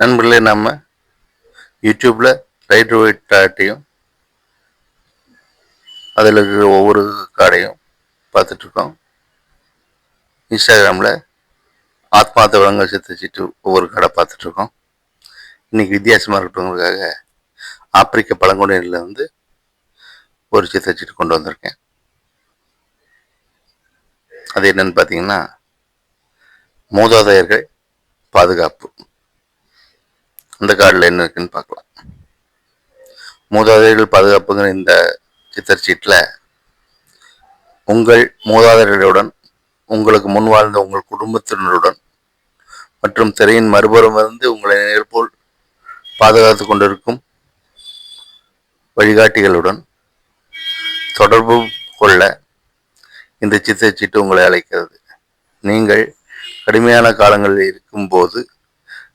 நண்பர்களே நம்ம யூடியூப்பில் ரைட் ஒயிட் டாட்டையும் அதில் இருக்கிற ஒவ்வொரு கார்டையும் பார்த்துட்ருக்கோம். இன்ஸ்டாகிராமில் ஆத்மாத்த விலங்குகள் சித்தச்சிட்டு ஒவ்வொரு காடை பார்த்துட்ருக்கோம். இன்றைக்கி வித்தியாசமாக இருக்கட்டும் ஆப்பிரிக்க பழங்குடியினில் வந்து ஒரு சித்தச்சிட்டு கொண்டு வந்திருக்கேன். அது என்னன்னு பார்த்தீங்கன்னா மூதாதையர்கள் பாதுகாப்பு. அந்த கார்டில் என்ன இருக்குன்னு பார்க்கலாம். மூதாதையர்கள் பாதுகாப்புங்கிற இந்த சித்தர் சீட்டில் உங்கள் மூதாதையர்களுடன் உங்களுக்கு முன் வாழ்ந்த உங்கள் குடும்பத்தினருடன் மற்றும் திரையின் மறுபுறம் இருந்து உங்களை நேர்போல் பாதுகாத்து கொண்டிருக்கும் வழிகாட்டிகளுடன் தொடர்பு கொள்ள இந்த சித்தச்சீட்டு உங்களை அழைக்கிறது. நீங்கள் கடுமையான காலங்களில் இருக்கும்போது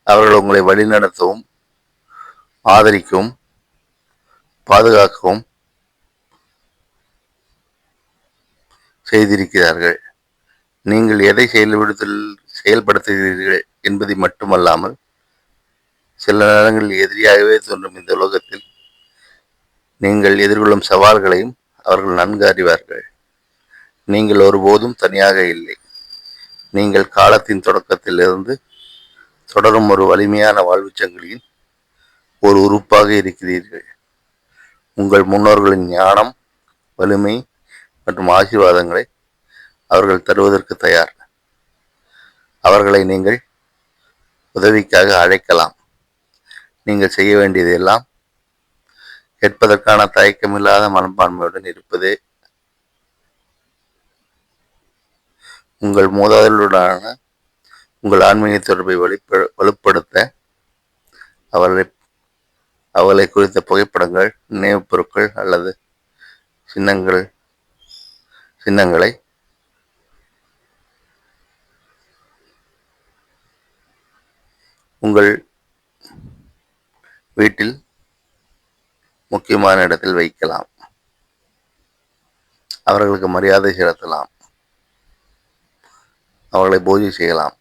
அவர்கள் உங்களை வழிநடத்தவும் ஆதரிக்கவும் பாதுகாக்கவும் செய்திருக்கிறார்கள். நீங்கள் எதை செயல்படுத்தல் செயல்படுத்துகிறீர்கள் என்பதை மட்டுமல்லாமல் சில நேரங்களில் எதிரியாகவே தோன்றும் இந்த உலகத்தில் நீங்கள் எதிர்கொள்ளும் சவால்களையும் அவர்கள் நன்கு அறிவார்கள். நீங்கள் ஒருபோதும் தனியாக இல்லை. நீங்கள் காலத்தின் தொடக்கத்திலிருந்து தொடரும் ஒரு வலிமையான வாழ்வு சங்கிலியின் ஒரு உறுப்பாக இருக்கிறீர்கள். உங்கள் முன்னோர்களின் ஞானம் வலிமை மற்றும் ஆசீர்வாதங்களை அவர்கள் தருவதற்கு தயார். அவர்களை நீங்கள் உதவிக்காக அழைக்கலாம். நீங்கள் செய்ய வேண்டியதெல்லாம் கேட்பதற்கான தயக்கமில்லாத மனப்பான்மையுடன் இருப்பதே உங்கள் மூதாதலுடனான உங்கள் ஆன்மீக தொடர்பை வலுப்ப வலுப்படுத்த அவளை அவளை குறித்த புகைப்படங்கள் நினைவுப் பொருட்கள் அல்லது சின்னங்கள் சின்னங்களை உங்கள் வீட்டில் முக்கியமான இடத்தில் வைக்கலாம். அவர்களுக்கு மரியாதை செலுத்தலாம். அவர்களை பூஜை செய்யலாம்.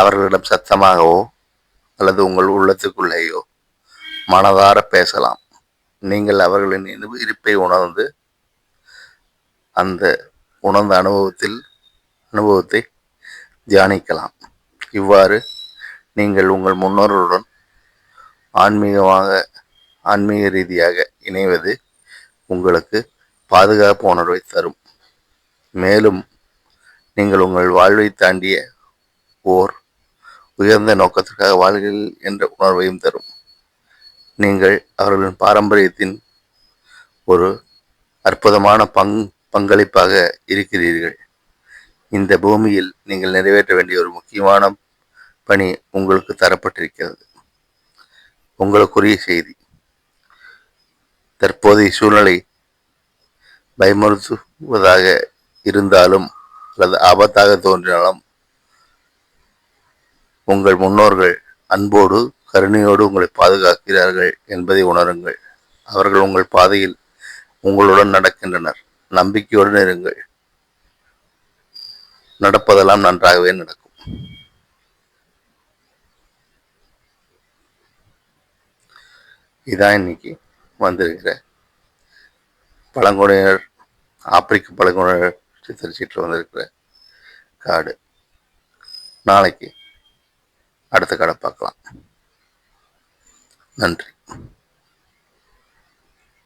அவர்களிடம் சத்தமாகவோ அல்லது உங்கள் உள்ளத்துக்குள்ளேயோ மனதார பேசலாம். நீங்கள் அவர்களின் இருப்பை உணர்ந்து அந்த உணர்ந்த அனுபவத்தில் அனுபவத்தை தியானிக்கலாம். இவ்வாறு நீங்கள் உங்கள் முன்னோர்களுடன் ஆன்மீகமாக ஆன்மீக ரீதியாக இணைவது உங்களுக்கு பாதுகாப்பு உணர்வை தரும். மேலும் நீங்கள் உங்கள் வாழ்வை தாண்டிய ஓர் உயர்ந்த நோக்கத்திற்காக வாழ்கிறீர்கள் என்ற உணர்வையும் தரும். நீங்கள் அவர்களின் பாரம்பரியத்தின் ஒரு அற்புதமான பங் பங்களிப்பாக இருக்கிறீர்கள். இந்த பூமியில் நீங்கள் நிறைவேற்ற வேண்டிய ஒரு முக்கியமான பணி உங்களுக்கு தரப்பட்டிருக்கிறது. உங்களுக்குரிய செய்தி. தற்போதைய சூழ்நிலை பயமுறுத்துவதாக இருந்தாலும் அல்லது ஆபத்தாக தோன்றினாலும் உங்கள் முன்னோர்கள் அன்போடு கருணையோடு உங்களை பாதுகாக்கிறார்கள் என்பதை உணருங்கள். அவர்கள் உங்கள் பாதையில் உங்களுடன் நடக்கின்றனர். நம்பிக்கையுடன் இருங்கள். நடப்பதெல்லாம் நன்றாகவே நடக்கும். இதான் இன்னைக்கு வந்திருக்கிற பழங்குடியினர் ஆப்பிரிக்க பழங்குடியினர் சித்தரிச்சிட்டு வந்திருக்கிற காடு. நாளைக்கு அடுத்த கடை பார்க்கலாம். நன்றி.